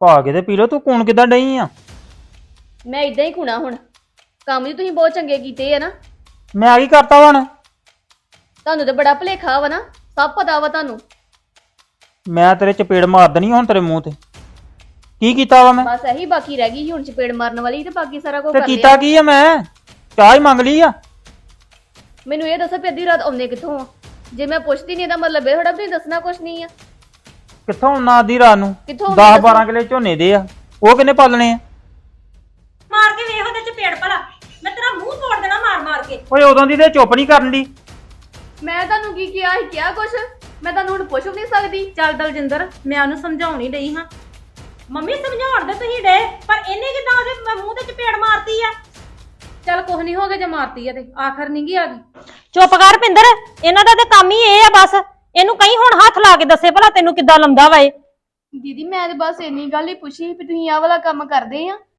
ਪਾ ਕੇ ਤੇ ਪੀ ਲਓ ਤੂੰ ਕੂਣ ਕਿੱਦਾਂ ਡਈ ਆ? ਮੈਂ ਇਦਾਂ ਹੀ ਖੁਣਾ ਹੁਣ। ਕੰਮ ਜੀ ਤੁਸੀਂ ਬਹੁਤ ਚੰਗੇ ਕੀਤੇ ਆ ਨਾ। ਮੈਂ ਕੀ ਕਰਤਾ ਹੁਣ? ਤੁਹਾਨੂੰ ਤੇ ਬੜਾ ਭਲੇਖਾ ਵਾ ਨਾ ਸਭ ਪਤਾ ਵਾ ਤੁਹਾਨੂੰ। ਮੈਂ ਤੇਰੇ ਚਪੇੜ ਮਾਰ ਦੇਣੀ ਹੁਣ ਤੇਰੇ ਮੂੰਹ ਤੇ। ਕੀ ਕੀਤਾ ਵਾ ਮੈਂ? ਬਸ ਇਹੀ ਬਾਕੀ ਰਹਿ ਗਈ ਸੀ ਹੁਣ ਚਪੇੜ ਮਾਰਨ ਵਾਲੀ ਤੇ ਬਾਕੀ ਸਾਰਾ ਕੁਝ ਤੇ ਕਰ ਕੀਤਾ ਲਿਆ। ਕੀ ਆ ਮੈਂ? ਚਾਹ ਹੀ ਮੰਗ ਲਈ ਆ? ਮੈਨੂੰ ਇਹ ਦੱਸੋ ਵੀ ਅੱਧੀ ਰਾਤ ਆਉਂਦੇ ਕਿੱਥੋਂ ਆ? ਜੇ ਮੈਂ ਪੁੱਛਦੀ ਨਹੀਂ ਇਹਦਾ ਮਤਲਬ ਇਹ ਥੋੜਾ ਵੀ ਦੱਸਣਾ ਕੁਝ ਨਹੀਂ ਆ। ਕਿੱਥੋਂ ਆਉਣਾ ਅੱਧੀ ਰਾਤ ਨੂੰ? ਕਿੱਥੋਂ 10 ਆਉਂਦੇ 12 ਕਿਲੇ ਝੋਨੇ ਦੇ ਆ। ਉਹ ਕਿੰਨੇ ਪਾਲਣੇ ਆ? ਮਾਰ ਕੇ ਵੇਖ ਉਹਦੇ ਚ ਪੇੜ ਭਲਾ। ਮੈਂ ਤੇਰਾ ਮੂੰਹ ਤੋੜ ਦੇਣਾ ਮਾਰ ਮਾਰ ਕੇ। ਓਏ ਉਦੋਂ ਦੀ ਤੇ ਚੁੱਪ ਨਹੀਂ ਕਰਨ ਦੀ। ਮੈਂ ਤੁਹਾਨੂੰ ਕੀ ਕਿਹਾ ਸੀ? ਕਿਹਾ ਕੁਛ? ਮੈਂ ਤੁਹਾਨੂੰ ਹੁਣ ਪੁੱਛ ਵੀ ਨਹੀਂ ਸਕਦੀ। ਚੱਲ ਦਲਜਿੰਦਰ ਮੈਂ ਉਹਨੂੰ ਸਮਝਾਉਣ ਹੀ ਡਈ ਹਾਂ। ਮੰਮੀ ਸਮਝਾਉਣ ਦੇ ਤੁਸੀਂ ਡੇ ਪਰ ਇਹਨੇ ਕਿਦਾਂ ਉਹਦੇ ਮ- ਮੂੰਹ ਤੇ ਚਪੇੜ ਮਾਰਤੀ ਆ? ਚੱਲ ਕੁਛ ਨਹੀਂ ਹੋ ਗਿਆ ਜੇ ਮਾਰਤੀ ਆ ਤੇ। ਆਖਰ ਨਹੀਂ ਗਈ ਆ ਗਈ। ਚੁੱਪ ਕਰ ਪਿੰਦਰ ਇਹਨਾਂ ਦਾ ਤੇ ਕੰਮ ਹੀ ਇਹ ਆ ਬਸ। ਇਹਨੂੰ ਕਹੀਂ ਹੁਣ ਹੱਥ ਲਾ ਕੇ ਦੱਸੇ ਭਲਾ ਤੈਨੂੰ ਕਿੱਦਾਂ ਲੰਦਾ ਵਾ ਇਹ? ਦੀਦੀ, ਮੈਂ ਤੇ ਬਸ ਇੰਨੀ ਗੱਲ ਹੀ ਪੁੱਛੀ ਵੀ ਤੁਸੀਂ ਆਹ ਵਾਲਾ ਕੰਮ ਕਰਦੇ ਆ।